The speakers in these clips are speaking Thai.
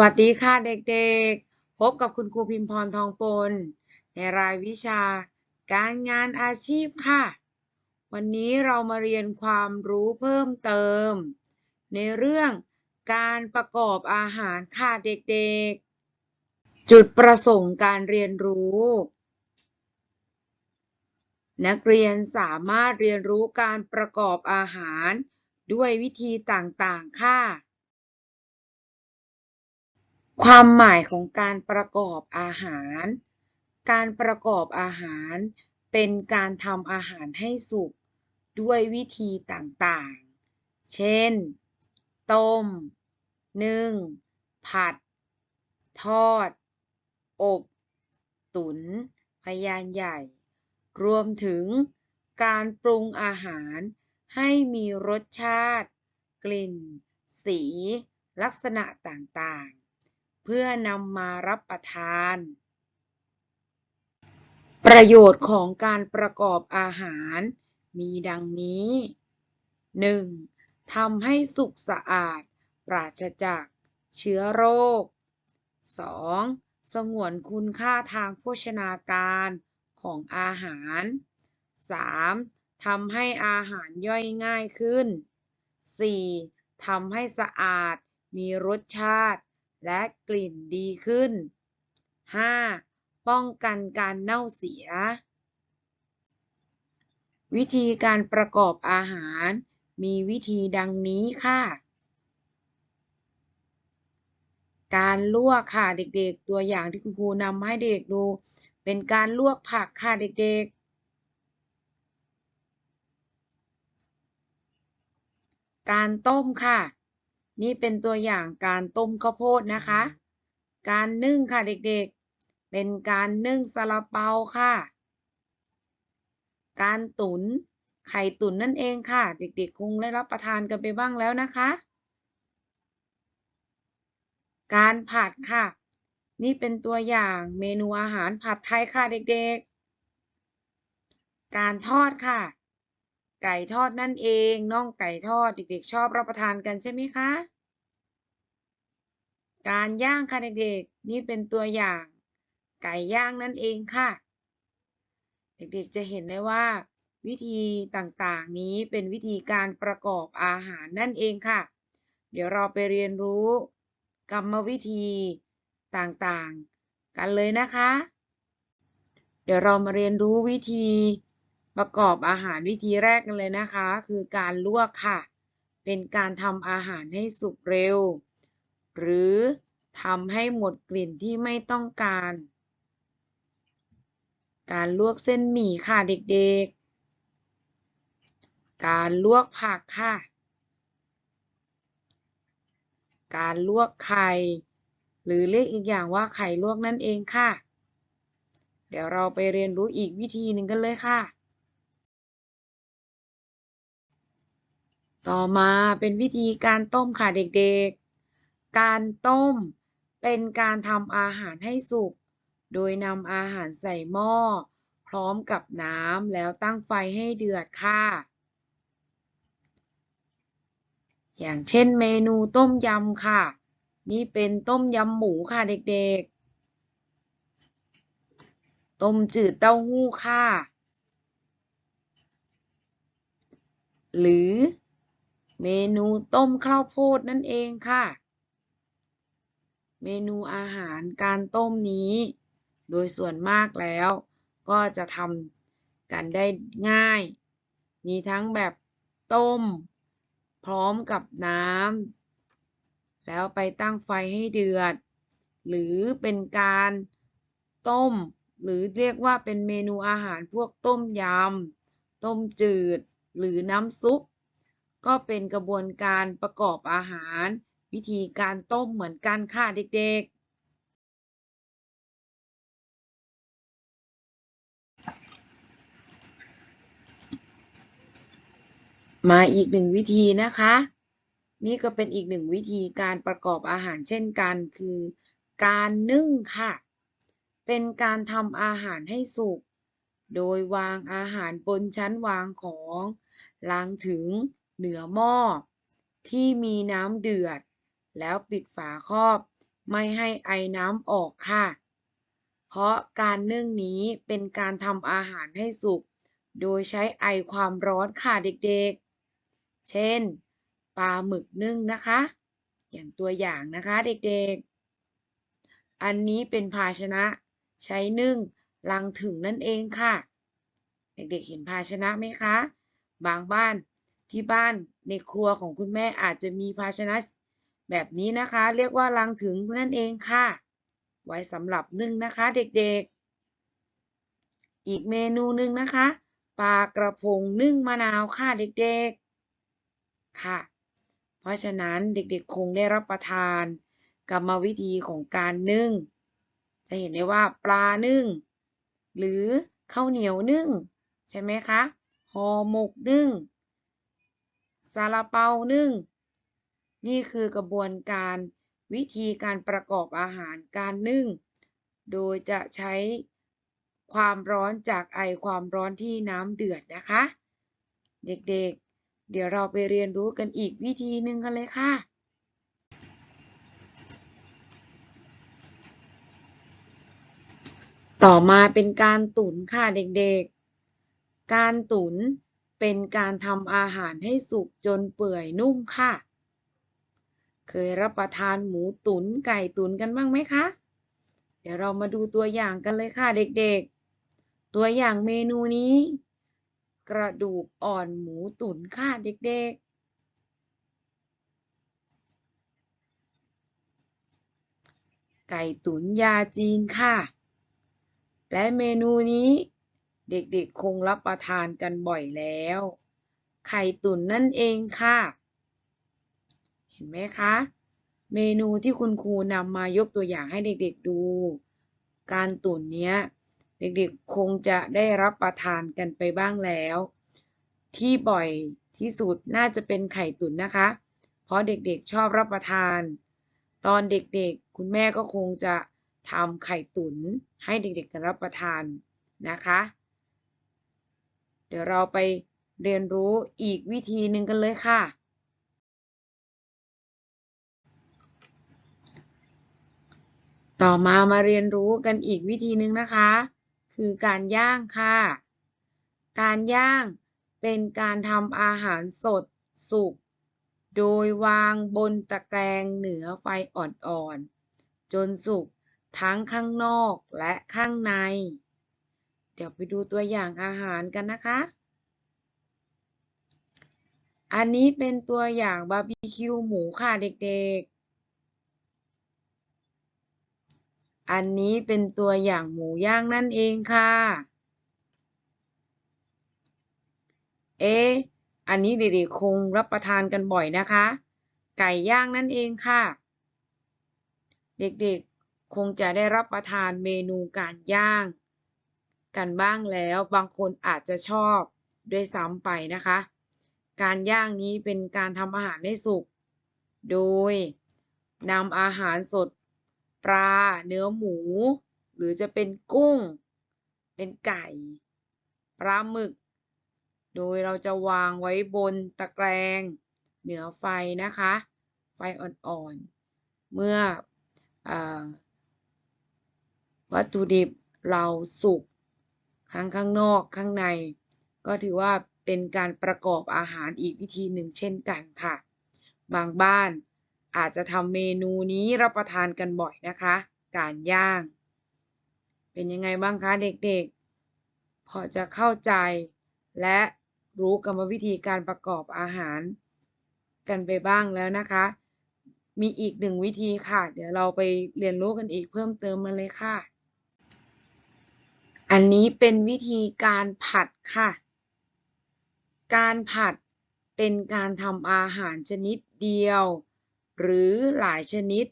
วัสดีค่ะเด็กๆ พบกับคุณครูพิมพรทองปน ในรายวิชา การงานอาชีพค่ะ วันนี้เรามาเรียนความรู้เพิ่มเติม ในเรื่องการประกอบอาหารค่ะเด็กๆ จุดประสงค์การเรียนรู้ นักเรียนสามารถเรียนรู้การประกอบอาหารด้วยวิธีต่างๆ ค่ะ ความหมายของการประกอบอาหาร การประกอบอาหาร เป็นการทำอาหารให้สุกด้วยวิธีต่างๆ เช่น ต้ม นึ่ง ผัด ทอด อบ ตุ๋นพยานใหญ่ รวมถึงการปรุงอาหารให้มีรสชาติ กลิ่น สี ลักษณะต่างๆ เพื่อนำมารับประทาน ประโยชน์ของการประกอบอาหาร มีดังนี้ 1. ทำให้สุกสะอาด ปราศจากเชื้อโรค 2. สงวนคุณค่าทางโภชนาการของอาหาร 3. ทำให้อาหารย่อยง่ายขึ้น 4. ทำให้สะอาดมีรสชาติ และกลิ่นดีขึ้น 5. ป้องกันการเน่าเสีย วิธีการประกอบอาหาร มีวิธีดังนี้ค่ะ การลวกค่ะเด็กๆ ตัวอย่างที่คุณครูนำให้เด็กดู เป็นการลวกผักค่ะเด็กๆการต้มค่ะ นี่เป็นตัวอย่างการต้มข้าวโพดนะคะ การนึ่งค่ะเด็กๆ เป็นการนึ่งซาลาเปาค่ะ การตุ๋นไข่ตุ๋นนั่นเองค่ะ เด็กๆ คงได้รับประทานกันไปบ้างแล้วนะคะ การผัดค่ะ นี่เป็นตัวอย่างเมนูอาหารผัดไทยค่ะเด็กๆ การทอดค่ะ ไก่ทอดนั่นเองน่องไก่ทอดเด็กๆ ชอบรับประทานกันใช่ไหมคะ การย่างค่ะเด็กๆ นี่เป็นตัวอย่าง ไก่ย่างนั่นเองค่ะ เด็กๆจะเห็นได้ว่า วิธีต่างๆนี้เป็นวิธีการประกอบอาหารนั่นเองค่ะ เดี๋ยวเราไปเรียนรู้ กรรมวิธีต่างๆ กันเลยนะคะ เดี๋ยวเรามาเรียนรู้วิธี ประกอบอาหารวิธีแรกกันเลยนะคะ คือการลวกค่ะ เป็นการทำอาหารให้สุกเร็ว หรือทำให้หมดกลิ่นที่ไม่ต้องการ การลวกเส้นหมี่ค่ะเด็กๆ การลวกผักค่ะ การลวกไข่ หรือเรียกอีกอย่างว่าไข่ลวกนั่นเองค่ะ เดี๋ยวเราไปเรียนรู้อีกวิธีหนึ่งกันเลยค่ะ ต่อมาเป็นวิธีการต้มค่ะเด็กๆ การต้มเป็นการทำอาหารให้สุก โดยนำอาหารใส่หม้อ พร้อมกับน้ำแล้วตั้งไฟให้เดือดค่ะ อย่างเช่นเมนูต้มยำค่ะ นี่เป็นต้มยำหมูค่ะเด็กๆ ต้มจืดเต้าหู้ค่ะ หรือ เมนูต้มข้าวโพดนั่นเองค่ะ เมนูอาหารการต้มนี้ โดยส่วนมากแล้วก็จะทำกันได้ง่าย มีทั้งแบบต้ม พร้อมกับน้ำแล้วไปตั้งไฟให้เดือด หรือเป็นการต้ม หรือเรียกว่าเป็นเมนูอาหารพวกต้มยำ ต้มจืด หรือน้ำซุป ก็เป็นกระบวนการประกอบอาหาร วิธีการต้มเหมือนกันค่ะเด็กๆ มาอีกหนึ่งวิธีนะคะ นี่ก็เป็นอีกหนึ่งวิธีการประกอบอาหารเช่นกัน คือการนึ่งค่ะ เป็นการทำอาหารให้สุก โดยวางอาหารบนชั้นวางของล้างถึง เหนือหม้อที่มีน้ำเดือด แล้วปิดฝาครอบ ไม่ให้ไอน้ำออกค่ะ เพราะการนึ่งนี้เป็นการทำอาหารให้สุก โดยใช้ไอความร้อนค่ะเด็กๆ เช่น ปลาหมึกนึ่งนะคะ อย่างตัวอย่างนะคะเด็กๆ อันนี้เป็นภาชนะใช้นึ่งลังถึงนั่นเองค่ะ เด็กๆ เห็นภาชนะไหมคะ บางบ้าน ที่บ้านในครัวของคุณแม่อาจจะมีภาชนะแบบนี้นะคะ เรียกว่าลังถึงนั่นเองค่ะ ไว้สำหรับนึ่งนะคะเด็กๆ อีกเมนูหนึ่งนะคะปลากระพงนึ่งมะนาวค่ะเด็กๆค่ะ เพราะฉะนั้นเด็กๆคงได้รับประทานกรรมวิธีของการนึ่ง จะเห็นได้ว่าปลานึ่ง หรือข้าวเหนียวนึ่ง ใช่ไหมคะห่อหมกนึ่ง ซาลาเปานึ่ง นี่คือกระบวนการวิธีการประกอบอาหารการนึ่ง โดยจะใช้ความร้อนจากไอความร้อนที่น้ำเดือดนะคะ เด็กๆเดี๋ยวเราไปเรียนรู้กันอีกวิธีหนึ่งกันเลยค่ะต่อมาเป็นการตุ๋นค่ะเด็กๆ การตุ๋น เป็นการทำอาหารให้สุกจนเปื่อยนุ่มค่ะ เคยรับประทานหมูตุ๋นไก่ตุ๋นกันบ้างไหมคะ เดี๋ยวเรามาดูตัวอย่างกันเลยค่ะเด็กๆ ตัวอย่างเมนูนี้ กระดูกอ่อนหมูตุ๋นค่ะเด็กๆไก่ตุ๋นยาจีนค่ะ และเมนูนี้ เด็กๆคงรับประทานกันบ่อยแล้ว ไข่ตุ๋นนั่นเองค่ะ เห็นไหมคะ เมนูที่คุณครูนำมายกตัวอย่างให้เด็กๆดู การตุ๋นเนี้ย เด็กๆคงจะได้รับประทานกันไปบ้างแล้ว ที่บ่อยที่สุดน่าจะเป็นไข่ตุ๋นนะคะ เพราะเด็กๆชอบรับประทาน ตอนเด็กๆ คุณแม่ก็คงจะทำไข่ตุ๋นให้เด็กๆกันรับประทานนะคะ เดี๋ยวเราไปเรียนรู้อีกวิธีหนึ่งกันเลยค่ะ ต่อมามาเรียนรู้กันอีกวิธีหนึ่งนะคะ คือการย่างค่ะ การย่างเป็นการทำอาหารสดสุก โดยวางบนตะแกรงเหนือไฟอ่อนๆ จนสุกทั้งข้างนอกและข้างใน เดี๋ยวไปดูตัวอย่างอาหารกันนะคะ อันนี้เป็นตัวอย่างบาร์บีคิวหมูค่ะเด็กๆ อันนี้เป็นตัวอย่างหมูย่างนั่นเองค่ะ เอ๊ะอันนี้เด็กๆคงรับประทานกันบ่อยนะคะ ไก่ย่างนั่นเองค่ะ เด็กๆคงจะได้รับประทานเมนูการย่าง กันบ้างแล้ว บางคนอาจจะชอบด้วยซ้ำไปนะคะ การย่างนี้เป็นการทำอาหารให้สุก โดยนำอาหารสด ปลา เนื้อหมู หรือจะเป็นกุ้ง เป็นไก่ ปลาหมึก โดยเราจะวางไว้บนตะแกรงเหนือไฟนะคะ ไฟอ่อนๆ เมื่ออวัตถุดิบเราสุก ทั้งข้างนอกข้างใน ก็ถือว่าเป็นการประกอบอาหารอีกวิธีหนึ่งเช่นกันค่ะ บางบ้านอาจจะทำเมนูนี้รับประทานกันบ่อยนะคะ การย่าง เป็นยังไงบ้างคะเด็กๆ พอจะเข้าใจและรู้กรรมวิธีการประกอบอาหาร กันไปบ้างแล้วนะคะ มีอีกหนึ่งวิธีค่ะ เดี๋ยวเราไปเรียนรู้กันอีกเพิ่มเติมมาเลยค่ะ อันนี้เป็นวิธีการผัดค่ะ การผัดเป็นการทำอาหารชนิดเดียว หรือหลายชนิด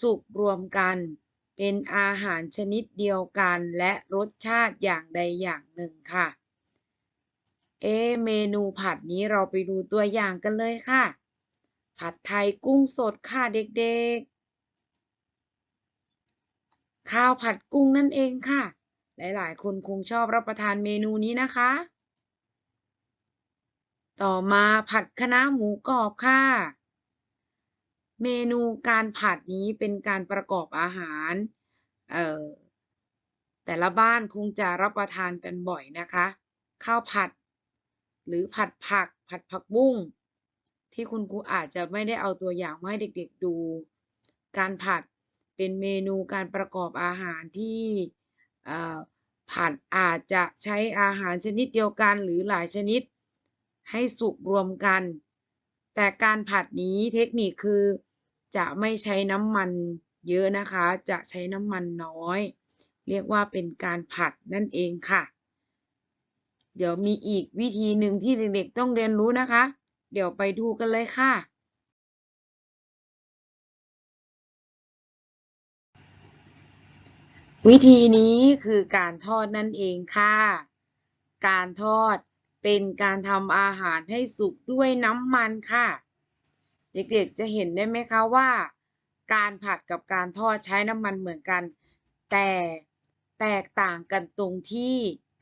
สุกรวมกัน เป็นอาหารชนิดเดียวกันและรสชาติอย่างใดอย่างหนึ่งค่ะ เอ เมนูผัดนี้เราไปดูตัวอย่างกันเลยค่ะ ผัดไทยกุ้งสดค่ะเด็กๆ ข้าวผัดกุ้งนั่นเองค่ะ หลาย ๆ คนคงชอบรับประทานเมนูนี้นะคะ ต่อมาผัดคะน้าหมูกรอบค่ะ เมนูการผัดนี้เป็นการประกอบอาหาร เอ่อ แต่ละบ้านคงจะรับประทานกันบ่อยนะคะ ข้าวผัด หรือผัดผัก ผัดผักบุ้ง ที่คุณครูอาจจะไม่ได้เอาตัวอย่างมาให้เด็ก ๆ ดู การผัดเป็นเมนูการประกอบอาหารที่ ผัดอาจจะใช้อาหารชนิดเดียวกันหรือหลายชนิด ให้สุกรวมกัน แต่การผัดนี้เทคนิคคือ จะไม่ใช้น้ำมันเยอะนะคะ จะใช้น้ำมันน้อย เรียกว่าเป็นการผัดนั่นเองค่ะ เดี๋ยวมีอีกวิธีหนึ่งที่เด็กๆต้องเรียนรู้นะคะ เดี๋ยวไปดูกันเลยค่ะ วิธีนี้คือการทอดนั่นเองค่ะ การทอดเป็นการทำอาหารให้สุกด้วยน้ำมันค่ะ เด็กๆจะเห็นได้ไหมคะว่า การผัดกับการทอดใช้น้ำมันเหมือนกัน แต่แตกต่างกันตรงที่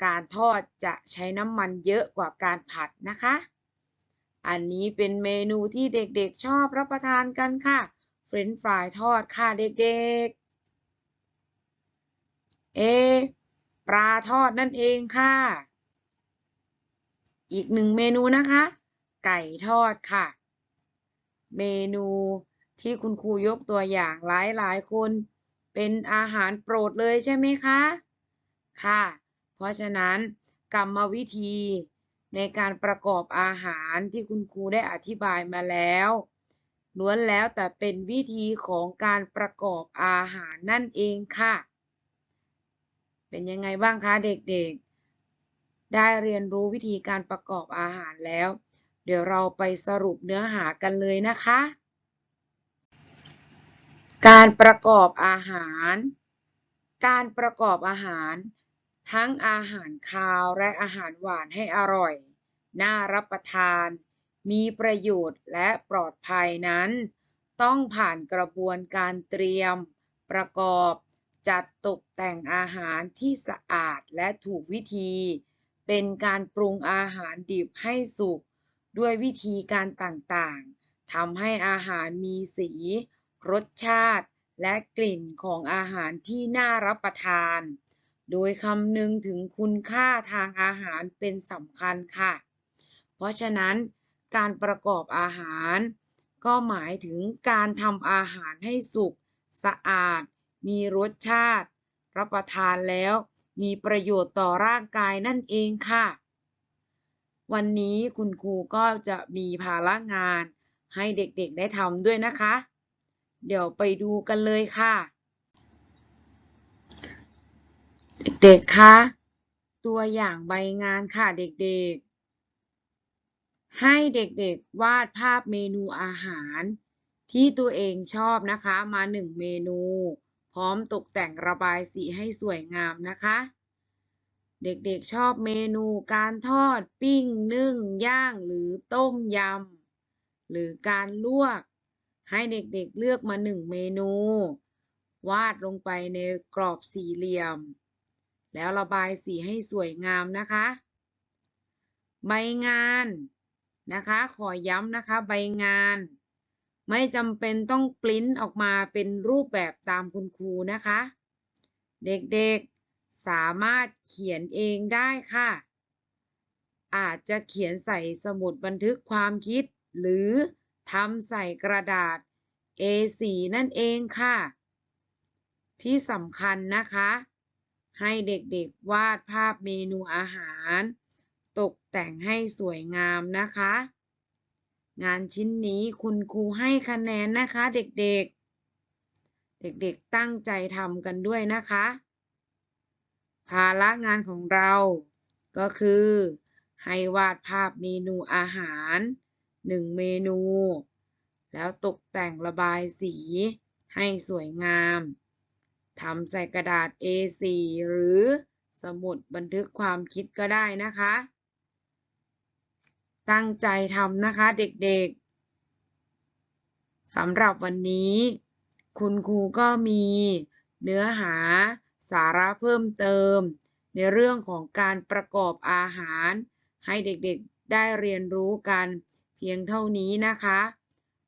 การทอดจะใช้น้ำมันเยอะกว่าการผัดนะคะ อันนี้เป็นเมนูที่เด็กๆชอบรับประทานกันค่ะ เฟรนช์ฟรายทอดค่ะเด็กๆ เอ ปลาทอดนั่นเองค่ะ อีกหนึ่งเมนูนะคะ ไก่ทอดค่ะ เมนูที่คุณครูยกตัวอย่างหลายๆคนเป็นอาหารโปรดเลยใช่ไหมคะ ค่ะ เพราะฉะนั้นกรรมวิธีในการประกอบอาหารที่คุณครูได้อธิบายมาแล้วล้วนแล้วแต่เป็นวิธีของการประกอบอาหารนั่นเองค่ะ เป็นยังไงบ้างคะเด็กๆ ได้เรียนรู้วิธีการประกอบอาหารแล้ว เดี๋ยวเราไปสรุปเนื้อหากันเลยนะคะ การประกอบอาหาร การประกอบอาหาร ทั้งอาหารคาวและอาหารหวานให้อร่อย น่ารับประทาน มีประโยชน์และปลอดภัยนั้น ต้องผ่านกระบวนการเตรียม ประกอบ จัดตกแต่งอาหารที่สะอาดและถูกวิธี เป็นการปรุงอาหารดิบให้สุกด้วยวิธีการต่างๆทำให้อาหารมีสี รสชาติ และกลิ่นของอาหารที่น่ารับประทาน โดยคำนึงถึงคุณค่าทางอาหารเป็นสำคัญค่ะ เพราะฉะนั้นการประกอบอาหาร ก็หมายถึงการทำอาหารให้สุก สะอาด มีรสชาติ รับประทานแล้ว มีประโยชน์ต่อร่างกายนั่นเองค่ะ วันนี้คุณครูก็จะมีภาระงานให้เด็กๆได้ทำด้วยนะคะ เดี๋ยวไปดูกันเลยค่ะ เด็กๆคะตัวอย่างใบงานค่ะเด็กๆให้เด็กๆวาดภาพเมนูอาหารที่ตัวเองชอบนะคะมาหนึ่งเมนู พร้อมตกแต่งระบายสีให้สวยงามนะคะ เด็กๆชอบเมนูการทอด ปิ้ง นึ่ง ย่าง หรือต้มยำ หรือการลวก ให้เด็กๆเลือกมาหนึ่งเมนู วาดลงไปในกรอบสี่เหลี่ยม แล้วระบายสีให้สวยงามนะคะ ใบงานนะคะ ขอย้ำนะคะ ใบงาน ไม่จำเป็นต้องปริ้นออกมาเป็นรูปแบบตามคุณครูนะคะ เด็กๆสามารถเขียนเองได้ค่ะ อาจจะเขียนใส่สมุดบันทึกความคิด หรือทำใส่กระดาษ A4 นั่นเองค่ะ ที่สำคัญนะคะ ให้เด็กๆวาดภาพเมนูอาหาร ตกแต่งให้สวยงามนะคะ งานชิ้นนี้คุณครูให้คะแนนนะคะ เด็กๆ เด็กๆตั้งใจทำกันด้วยนะคะ ภาระงานของเรา ก็คือ ให้วาดภาพเมนูอาหารหนึ่งเมนู แล้วตกแต่งระบายสีให้สวยงามทำใส่กระดาษ A4 หรือสมุดบันทึกความคิดก็ได้นะคะ ตั้งใจทำนะคะเด็กๆสำหรับวันนี้ คุณครูก็มีเนื้อหาสาระเพิ่มเติม ในเรื่องของการประกอบอาหาร ให้เด็กๆได้เรียนรู้กันเพียงเท่านี้นะคะ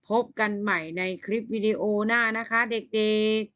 พบกันใหม่ในคลิปวิดีโอหน้านะคะเด็กๆ